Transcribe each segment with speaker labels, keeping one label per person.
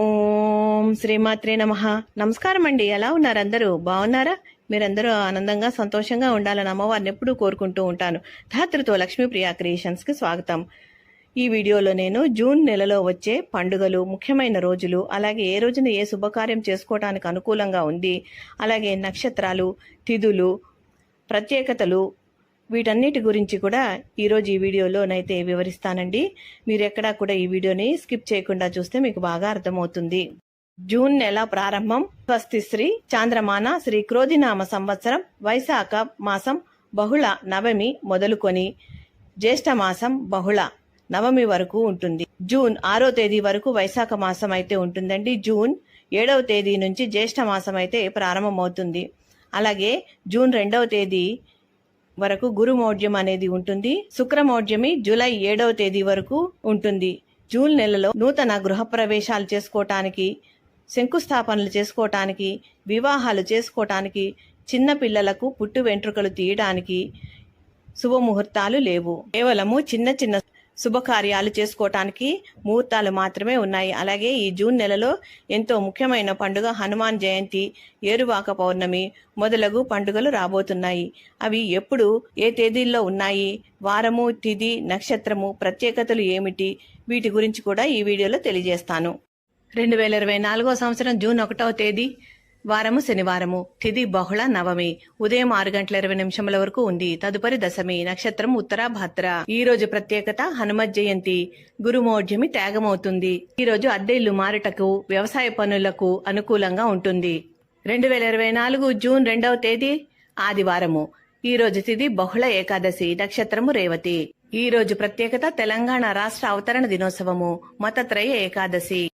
Speaker 1: ఓం శ్రీమాత్రే నమ. నమస్కారం అండి ఎలా ఉన్నారు అందరూ? బాగున్నారా? మీరందరూ ఆనందంగా సంతోషంగా ఉండాలని అమ్మవారిని ఎప్పుడూ కోరుకుంటూ ఉంటాను. ధాతృతో లక్ష్మీప్రియ క్రియేషన్స్కి స్వాగతం. ఈ వీడియోలో నేను జూన్ నెలలో వచ్చే పండుగలు ముఖ్యమైన రోజులు అలాగే ఏ రోజున ఏ శుభకార్యం చేసుకోవడానికి అనుకూలంగా ఉంది అలాగే నక్షత్రాలు తిథులు ప్రత్యేకతలు వీటన్నిటి గురించి కూడా ఈరోజు ఈ వీడియోలోనైతే వివరిస్తానండి. మీరు ఎక్కడా కూడా ఈ వీడియోని స్కిప్ చేయకుండా చూస్తే మీకు బాగా అర్థమవుతుంది. జూన్ నెల ప్రారంభం. స్వస్తి శ్రీ చాంద్రమాన శ్రీ క్రోధినామ సంవత్సరం వైశాఖ మాసం బహుళ నవమి మొదలుకొని జ్యేష్ఠ మాసం బహుళ నవమి వరకు ఉంటుంది. జూన్ ఆరో తేదీ వరకు వైశాఖ మాసం అయితే ఉంటుందండి. జూన్ ఏడవ తేదీ నుంచి జ్యేష్ఠ మాసం అయితే ప్రారంభమవుతుంది. అలాగే జూన్ రెండవ తేదీ వరకు గురుమౌఢ్యం అనేది ఉంటుంది. శుక్రమౌఢ్యమి జూలై ఏడవ తేదీ వరకు ఉంటుంది. జూన్ నెలలో నూతన గృహప్రవేశాలు చేసుకోవటానికి శంకుస్థాపనలు చేసుకోవటానికి వివాహాలు చేసుకోవటానికి చిన్న పిల్లలకు పుట్టు వెంట్రుకలు తీయడానికి శుభముహూర్తాలు లేవు. కేవలము చిన్న చిన్న శుభకార్యాలు చేసుకోవటానికి ముహూర్తాలు మాత్రమే ఉన్నాయి. అలాగే ఈ జూన్ నెలలో ఎంతో ముఖ్యమైన పండుగ హనుమాన్ జయంతి ఏరువాక పౌర్ణమి మొదలగు పండుగలు రాబోతున్నాయి. అవి ఎప్పుడు ఏ తేదీల్లో ఉన్నాయి? వారము తిథి నక్షత్రము ప్రత్యేకతలు ఏమిటి? వీటి గురించి కూడా ఈ వీడియోలో తెలియజేస్తాను. రెండు వేల ఇరవై నాలుగో సంవత్సరం జూన్ ఒకటవ తేదీ. వారము శనివారము తిథి బహుళ నవమి. ఉదయం ఆరు గంటల ఇరవై నిమిషముల వరకు ఉంది. తదుపరి దశమి నక్షత్రం ఉత్తర భద్ర. ఈ రోజు ప్రత్యేకత హనుమత్ జయంతి. గురుమోఢ్యమి త్యాగమవుతుంది. ఈ రోజు అద్దె ఇల్లు మారుటకు వ్యవసాయ పనులకు అనుకూలంగా ఉంటుంది. రెండు వేల ఇరవై నాలుగు జూన్ రెండవ తేదీ ఆదివారము. ఈ రోజు తిథి బహుళ ఏకాదశి నక్షత్రము రేవతి. ఈ రోజు ప్రత్యేకత తెలంగాణ రాష్ట్ర అవతరణ దినోత్సవము మతత్రయ ఏకాదశి.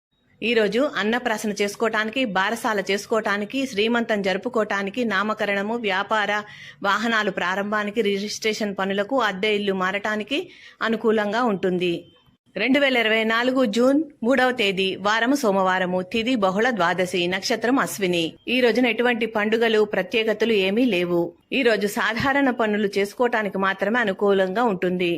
Speaker 1: ఈ రోజు అన్నప్రాసన చేసుకోవటానికి బారసాల చేసుకోవటానికి శ్రీమంతం జరుపుకోవటానికి నామకరణము వ్యాపార వాహనాలు ప్రారంభానికి రిజిస్ట్రేషన్ పనులకు అద్దె ఇల్లు మారటానికి అనుకూలంగా ఉంటుంది. రెండు వేల ఇరవై నాలుగు జూన్ మూడవ తేదీ వారము సోమవారము తిది బహుళ ద్వాదశి నక్షత్రం అశ్విని. ఈ రోజున ఎటువంటి పండుగలు ప్రత్యేకతలు ఏమీ లేవు. ఈ రోజు సాధారణ పనులు చేసుకోవటానికి మాత్రమే అనుకూలంగా ఉంటుంది.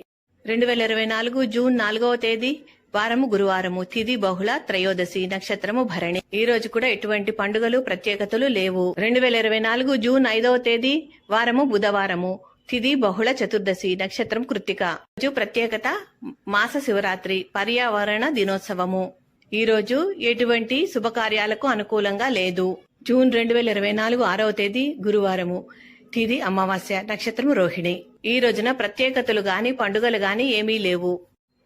Speaker 1: రెండు వేల ఇరవై నాలుగు జూన్ నాలుగవ తేదీ వారము గురువారము తిది బహుళ త్రయోదశి నక్షత్రము భరణి. ఈ రోజు కూడా ఎటువంటి పండుగలు ప్రత్యేకతలు లేవు. రెండు వేల ఇరవై నాలుగు జూన్ ఐదవ తేదీ వారము బుధవారము. తిది బహుళ చతుర్దశి నక్షత్రం కృత్తిక. రోజు ప్రత్యేకత మాస శివరాత్రి పర్యావరణ దినోత్సవము. ఈ రోజు ఎటువంటి శుభకార్యాలకు అనుకూలంగా లేదు. జూన్ రెండు వేల ఇరవై నాలుగు ఆరవ తేదీ గురువారము. తిది అమావాస్య నక్షత్రం రోహిణి. ఈ రోజున ప్రత్యేకతలు గాని పండుగలు గాని ఏమీ లేవు.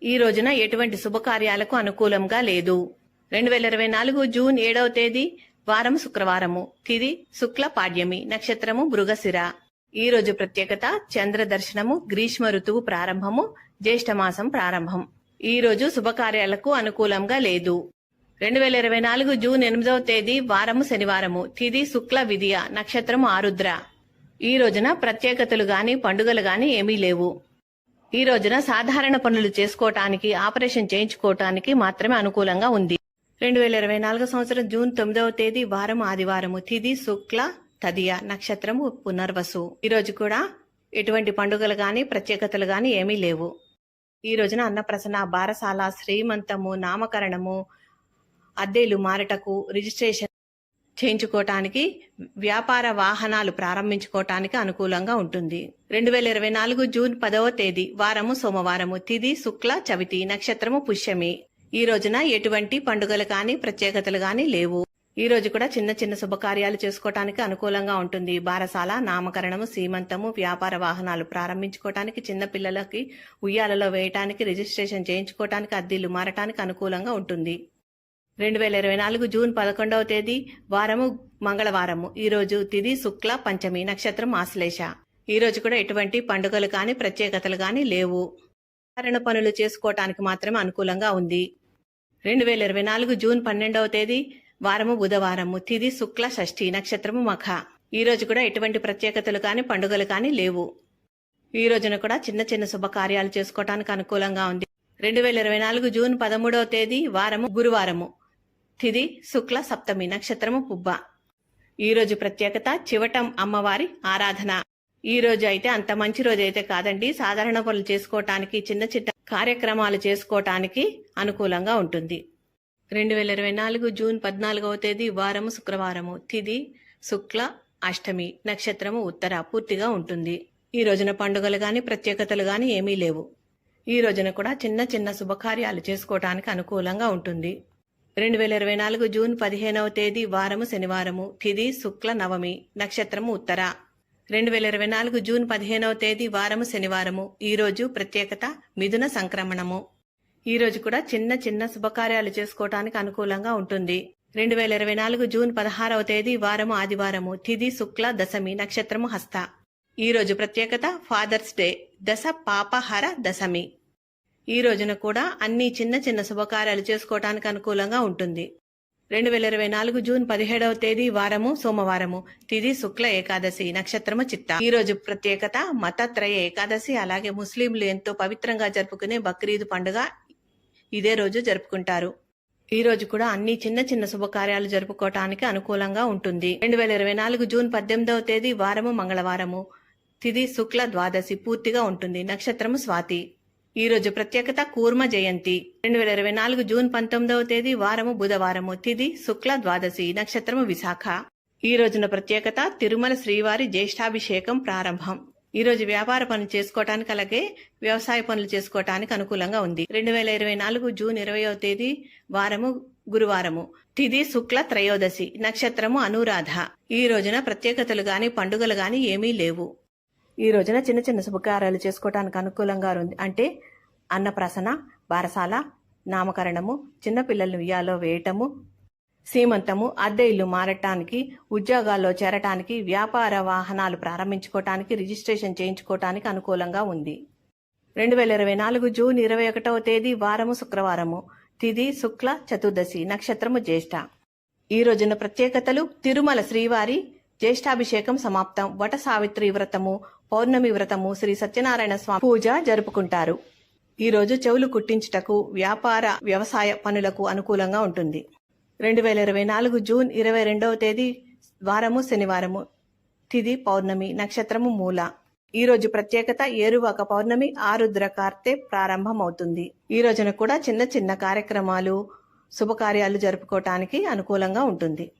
Speaker 1: ఈ రోజున ఎటువంటి శుభకార్యాలకు అనుకూలంగా లేదు. రెండు వేల ఇరవై నాలుగు జూన్ ఏడవ తేదీ వారం శుక్రవారము. తిది శుక్ల పాడ్యమి నక్షత్రము మృగశిర. ఈ రోజు ప్రత్యేకత చంద్ర దర్శనము గ్రీష్మ ఋతువు ప్రారంభము జ్యేష్ఠమాసం ప్రారంభం. ఈ రోజు శుభకార్యాలకు అనుకూలంగా లేదు. రెండు వేల ఇరవై నాలుగు జూన్ ఎనిమిదవ తేదీ వారము శనివారము. తిది శుక్ల విధియ నక్షత్రము ఆరుద్ర. ఈ రోజున ప్రత్యేకతలు గాని పండుగలు గాని ఏమీ లేవు. ఈ రోజున సాధారణ పనులు చేసుకోవటానికి ఆపరేషన్ చేయించుకోవటానికి మాత్రమే అనుకూలంగా ఉంది. రెండు వేల ఇరవై నాలుగు సంవత్సరం జూన్ తొమ్మిదవ తేదీ వారం ఆదివారము. తిది శుక్ల తదియ నక్షత్రము పునర్వసు. ఈ రోజు కూడా ఎటువంటి పండుగలు గాని ప్రత్యేకతలు గాని ఏమీ లేవు. ఈ రోజున అన్నప్రసన్న బారసాల శ్రీమంతము నామకరణము అద్దెలు మారటకు రిజిస్ట్రేషన్ చేయించుకోవటానికి వ్యాపార వాహనాలు ప్రారంభించుకోవటానికి అనుకూలంగా ఉంటుంది. రెండు వేల ఇరవై నాలుగు జూన్ పదవ తేదీ వారము సోమవారము తిది శుక్ల చవితి నక్షత్రము పుష్యమి. ఈ రోజున ఎటువంటి పండుగలు కానీ ప్రత్యేకతలు గాని లేవు. ఈ రోజు కూడా చిన్న చిన్న శుభకార్యాలు చేసుకోవటానికి అనుకూలంగా ఉంటుంది. బారసాల నామకరణము సీమంతము వ్యాపార వాహనాలు ప్రారంభించుకోవటానికి చిన్న పిల్లలకి ఉయ్యాలలో వేయటానికి రిజిస్ట్రేషన్ చేయించుకోవటానికి అద్దీలు మారటానికి అనుకూలంగా ఉంటుంది. రెండు వేల ఇరవై నాలుగు జూన్ పదకొండవ తేదీ వారము మంగళవారము. ఈరోజు తిది శుక్ల పంచమి నక్షత్రం ఆశ్లేష. ఈ రోజు కూడా ఎటువంటి పండుగలు కాని ప్రత్యేకతలు కానీ లేవు. సాధారణ పనులు చేసుకోవటానికి మాత్రమే అనుకూలంగా ఉంది. రెండు వేల ఇరవై నాలుగు జూన్ పన్నెండవ తేదీ వారము బుధవారము. తిది శుక్ల షష్ఠి నక్షత్రము మఖ. ఈ రోజు కూడా ఎటువంటి ప్రత్యేకతలు కాని పండుగలు కాని లేవు. ఈ రోజున కూడా చిన్న చిన్న శుభకార్యాలు చేసుకోవటానికి అనుకూలంగా ఉంది. రెండు వేల ఇరవై నాలుగు జూన్ పదమూడవ తేదీ వారము గురువారము. తిది శుక్ల సప్తమి నక్షత్రము పుబ్బ. ఈ రోజు ప్రత్యేకత చివటం అమ్మవారి ఆరాధన. ఈ రోజు అయితే అంత మంచి రోజు అయితే కాదండి. సాధారణ పనులు చేసుకోవటానికి చిన్న చిన్న కార్యక్రమాలు చేసుకోవటానికి అనుకూలంగా ఉంటుంది. రెండు వేల ఇరవై నాలుగు జూన్ పద్నాలుగవ తేదీ వారము శుక్రవారము. తిది శుక్ల అష్టమి నక్షత్రము ఉత్తర పూర్తిగా ఉంటుంది. ఈ రోజున పండుగలు గాని ప్రత్యేకతలు గాని ఏమీ లేవు. ఈ రోజున కూడా చిన్న చిన్న శుభకార్యాలు చేసుకోవటానికి అనుకూలంగా ఉంటుంది. రెండు వేల ఇరవై నాలుగు జూన్ పదిహేనవ తేదీ వారము శనివారము. తిది శుక్ల నవమి. నక్షత్రము ఉత్తర. రెండు వేల ఇరవై నాలుగు జూన్ పదిహేనవ తేదీ వారము శనివారము. ఈరోజు ప్రత్యేకత మిథున సంక్రమణము. ఈరోజు కూడా చిన్న చిన్న శుభకార్యాలు చేసుకోవటానికి అనుకూలంగా ఉంటుంది. రెండు వేల ఇరవై నాలుగు జూన్ పదహారవ తేదీ వారము ఆదివారము. తిది శుక్ల దశమి నక్షత్రము హస్త. ఈ రోజు ప్రత్యేకత ఫాదర్స్ డే. దశ పాపహర దశమి. ఈ రోజున కూడా అన్ని చిన్న చిన్న శుభకార్యాలు చేసుకోవటానికి అనుకూలంగా ఉంటుంది. రెండు వేల ఇరవై నాలుగు జూన్ పదిహేడవ తేదీ వారము సోమవారము తిది శుక్ల ఏకాదశి నక్షత్రము చిత్త. ఈ రోజు ప్రత్యేకత మతత్రయ ఏకాదశి అలాగే ముస్లింలు ఎంతో పవిత్రంగా జరుపుకునే బక్రీద్ పండుగ ఇదే రోజు జరుపుకుంటారు. ఈ రోజు కూడా అన్ని చిన్న చిన్న శుభకార్యాలు జరుపుకోవటానికి అనుకూలంగా ఉంటుంది. రెండు వేల ఇరవై నాలుగు జూన్ పద్దెనిమిదవ తేదీ వారము మంగళవారము తిది శుక్ల ద్వాదశి పూర్తిగా ఉంటుంది. నక్షత్రము స్వాతి. ఈ రోజు ప్రత్యేకత కూర్మ జయంతి. రెండు వేల ఇరవై నాలుగు జూన్ పంతొమ్మిదవ తేదీ వారము బుధవారము తిది శుక్ల ద్వాదశి నక్షత్రము విశాఖ. ఈ రోజున ప్రత్యేకత తిరుమల శ్రీవారి జ్యేష్ఠాభిషేకం ప్రారంభం. ఈ రోజు వ్యాపార పనులు చేసుకోవటానికి అలాగే వ్యవసాయ పనులు చేసుకోవటానికి అనుకూలంగా ఉంది. రెండు వేల ఇరవై నాలుగు జూన్ ఇరవయో తేదీ వారము గురువారము తిది శుక్ల త్రయోదశి నక్షత్రము అనురాధ. ఈ రోజున ప్రత్యేకతలు గాని పండుగలు గాని ఏమీ లేవు. ఈ రోజున చిన్న చిన్న శుభకార్యాలు చేసుకోవటానికి అనుకూలంగా ఉంది. అంటే అన్నప్రాసన బారసాల నామకరణము చిన్నపిల్లలను ఉయ్యాలో వేయటము సీమంతము అద్దె ఇల్లు మారటానికి ఉద్యోగాల్లో చేరటానికి వ్యాపార వాహనాలు ప్రారంభించుకోవటానికి రిజిస్ట్రేషన్ చేయించుకోవటానికి అనుకూలంగా ఉంది. రెండు వేల ఇరవై నాలుగు జూన్ ఇరవై ఒకటవ తేదీ వారము శుక్రవారము. తిది శుక్ల చతుర్దశి నక్షత్రము జ్యేష్ఠ. ఈ రోజున ప్రత్యేకతలు తిరుమల శ్రీవారి జ్యేష్ఠాభిషేకం సమాప్తం. వట సావిత్రి వ్రతము. పౌర్ణమి వ్రతము శ్రీ సత్యనారాయణ స్వామి పూజ జరుపుకుంటారు. ఈ రోజు చెవులు కుట్టించుటకు వ్యాపార వ్యవసాయ పనులకు అనుకూలంగా ఉంటుంది. రెండు వేల ఇరవై నాలుగు జూన్ ఇరవై రెండవ తేదీ వారము శనివారము. తిది పౌర్ణమి నక్షత్రము మూల. ఈ రోజు ప్రత్యేకత ఏరువాక పౌర్ణమి ఆరుద్ర కార్తె ప్రారంభమవుతుంది. ఈ రోజున కూడా చిన్న చిన్న కార్యక్రమాలు శుభకార్యాలు జరుపుకోవటానికి అనుకూలంగా ఉంటుంది.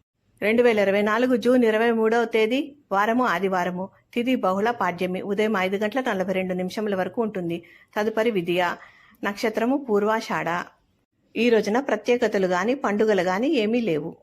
Speaker 1: రెండు వేల ఇరవై నాలుగు జూన్ ఇరవై మూడవ తేదీ వారము ఆదివారము. తిది బహుళ పాడ్యమి ఉదయం ఐదు గంటల నలభై రెండు నిమిషముల వరకు ఉంటుంది. తదుపరి విద్య. నక్షత్రము పూర్వాషాఢ. ఈ రోజున ప్రత్యేకతలు గాని పండుగలు గాని ఏమీ లేవు.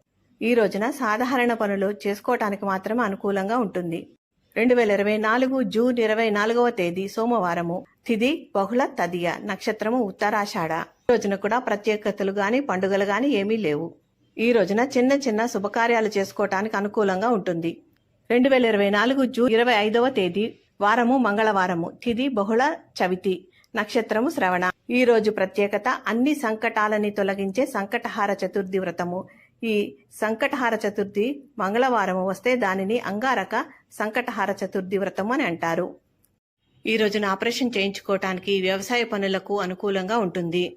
Speaker 1: ఈ రోజున సాధారణ పనులు చేసుకోవటానికి మాత్రమే అనుకూలంగా ఉంటుంది. రెండు వేల ఇరవై నాలుగు జూన్ ఇరవై నాలుగవ తేదీ సోమవారము. తిది బహుళ తదియ నక్షత్రము ఉత్తరాషాఢ. ఈ రోజున కూడా ప్రత్యేకతలు గాని పండుగలు గాని ఏమీ లేవు. ఈ రోజున చిన్న చిన్న శుభకార్యాలు చేసుకోవటానికి అనుకూలంగా ఉంటుంది. రెండు వేల ఇరవై నాలుగు జూన్ ఇరవై ఐదవ తేదీ వారము మంగళవారము. తిది బహుళ చవితి. నక్షత్రము శ్రవణ. ఈ రోజు ప్రత్యేకత అన్ని సంకటాలని తొలగించే సంకటహార చతుర్థి వ్రతము. ఈ సంకటహార చతుర్థి మంగళవారం వస్తే దానిని అంగారక సంకటహార చతుర్థి వ్రతము అని అంటారు. ఈ రోజున ఆపరేషన్ చేయించుకోవటానికి వ్యవసాయ పనులకు అనుకూలంగా ఉంటుంది.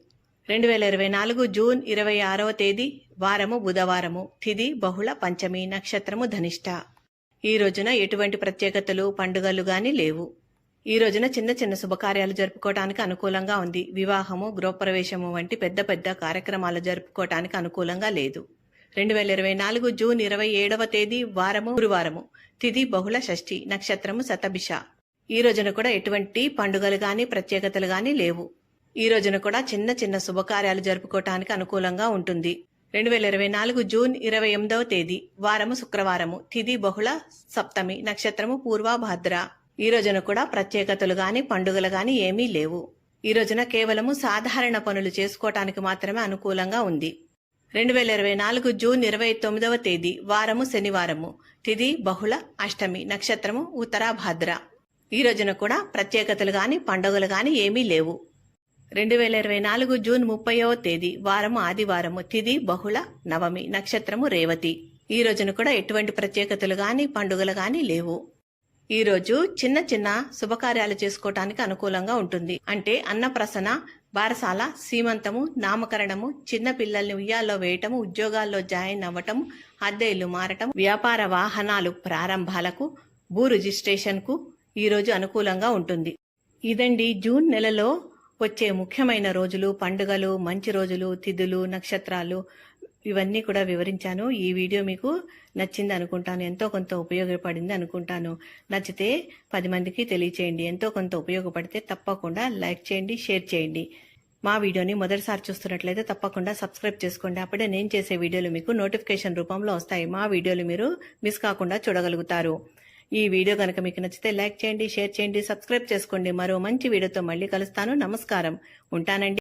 Speaker 1: రెండు వేల ఇరవై నాలుగు జూన్ ఇరవై ఆరవ తేదీ వారము బుధవారము. తిది బహుళ పంచమి నక్షత్రము ధనిష్ట. ఈ రోజున ఎటువంటి ప్రత్యేకతలు పండుగలు గాని లేవు. ఈ రోజున చిన్న చిన్న శుభకార్యాలు జరుపుకోవటానికి అనుకూలంగా ఉంది. వివాహము గృహప్రవేశము వంటి పెద్ద పెద్ద కార్యక్రమాలు జరుపుకోవటానికి అనుకూలంగా లేదు. రెండు వేల ఇరవై నాలుగు జూన్ ఇరవై ఏడవ తేదీ వారము గురువారము. తిది బహుళ షష్ఠి నక్షత్రము శతభిష. ఈ రోజున కూడా ఎటువంటి పండుగలు గాని ప్రత్యేకతలు గాని లేవు. ఈ రోజున కూడా చిన్న చిన్న శుభకార్యాలు జరుపుకోవటానికి అనుకూలంగా ఉంటుంది. రెండు వేల ఇరవై నాలుగు జూన్ ఇరవై ఎనిమిదవ తేదీ వారము శుక్రవారము తిది బహుళ సప్తమి నక్షత్రము పూర్వభద్ర. ఈ రోజున కూడా ప్రత్యేకతలు గాని పండుగలు గాని ఏమీ లేవు. ఈ రోజున కేవలము సాధారణ పనులు చేసుకోవటానికి మాత్రమే అనుకూలంగా ఉంది. రెండు వేల ఇరవై నాలుగు జూన్ ఇరవై తొమ్మిదవ తేదీ వారము శనివారము తిది బహుళ అష్టమి నక్షత్రము ఉత్తరాభాద్ర. ఈ రోజున కూడా ప్రత్యేకతలు గాని పండుగలు గాని ఏమీ లేవు. రెండు వేల ఇరవై నాలుగు జూన్ ముప్పైవ తేదీ వారము ఆదివారము తిది బహుళ నవమి నక్షత్రము రేవతి. ఈ రోజున కూడా ఎటువంటి ప్రత్యేకతలు గాని పండుగలు గాని లేవు. ఈ రోజు చిన్న చిన్న శుభకార్యాలు చేసుకోవటానికి అనుకూలంగా ఉంటుంది. అంటే అన్నప్రసన బారసాల సీమంతము నామకరణము చిన్న పిల్లల్ని ఉయ్యాల్లో వేయటము ఉద్యోగాల్లో జాయిన్ అవ్వటం అద్దె ఇల్లు మారటం వ్యాపార వాహనాలు ప్రారంభాలకు భూ రిజిస్ట్రేషన్కు ఈ రోజు అనుకూలంగా ఉంటుంది. ఇదండి జూన్ నెలలో వచ్చే ముఖ్యమైన రోజులు పండుగలు మంచి రోజులు తిథులు నక్షత్రాలు ఇవన్నీ కూడా వివరించాను. ఈ వీడియో మీకు నచ్చింది అనుకుంటాను. ఎంతో కొంత ఉపయోగపడింది అనుకుంటాను. నచ్చితే పది మందికి తెలియచేయండి. ఎంతో కొంత ఉపయోగపడితే తప్పకుండా లైక్ చేయండి షేర్ చేయండి. మా వీడియోని మొదటిసారి చూస్తున్నట్లయితే తప్పకుండా సబ్స్క్రైబ్ చేసుకోండి. అప్పుడే నేను చేసే వీడియోలు మీకు నోటిఫికేషన్ రూపంలో వస్తాయి. మా వీడియోలు మీరు మిస్ కాకుండా చూడగలుగుతారు. ఈ వీడియో కనుక మీకు నచ్చితే లైక్ చేయండి షేర్ చేయండి సబ్స్క్రైబ్ చేసుకోండి. మరో మంచి వీడియోతో మళ్ళీ కలుస్తాను. నమస్కారం. ఉంటానండి.